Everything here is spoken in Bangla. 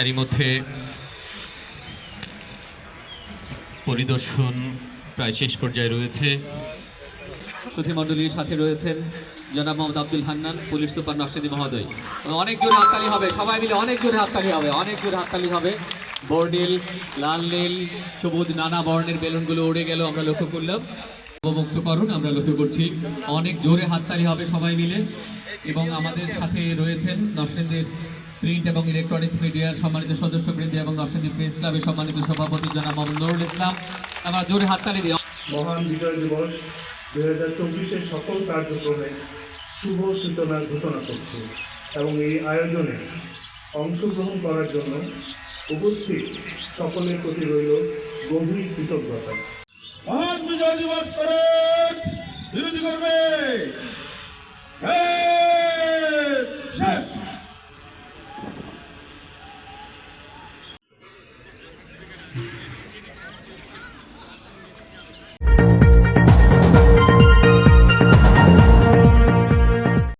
এরই মধ্যে পরিদর্শন প্রায় শেষ পর্যায়ে রয়েছে। প্রতিমণ্ডলীর সাথে রয়েছেন জনাব মোহাম্মদ আব্দুল হান্নান, পুলিশ সুপার নরসিংদী মহোদয়। অনেক জোরে হাততালি হবে, সবাই মিলে অনেক জোরে হাততালি হবে, অনেক জোরে হাততালি হবে। বর্ডিল লাল নীল, সবুজ নানা বর্ণের বেলুনগুলো উড়ে গেল, আমরা লক্ষ্য করলাম। অবমুক্ত করুন আমরা লক্ষ্য করছি, অনেক জোরে হাততালি হবে সবাই মিলে। এবং আমাদের সাথে রয়েছেন নরসিংদীর প্রিন্ট এবং ইলেকট্রনিক্স মিডিয়ার সম্মানিত সদস্যবৃন্দ এবং নরসিংদী প্রেস ক্লাবের সম্মানিত সভাপতি জনাব মোহাম্মদ নুরুল ইসলাম। আমরা জোরে হাততালি দিই। মহান বিজয় দিবস দু হাজার চব্বিশের সকল কার্যক্রমে শুভ সূচনার ঘোষণা করছি এবং এই আয়োজনে অংশগ্রহণ করার জন্য উপস্থিত সকলের প্রতি রইল গভীর কৃতজ্ঞতা। মহান বিজয় দিবস প্যারেড Mm-hmm.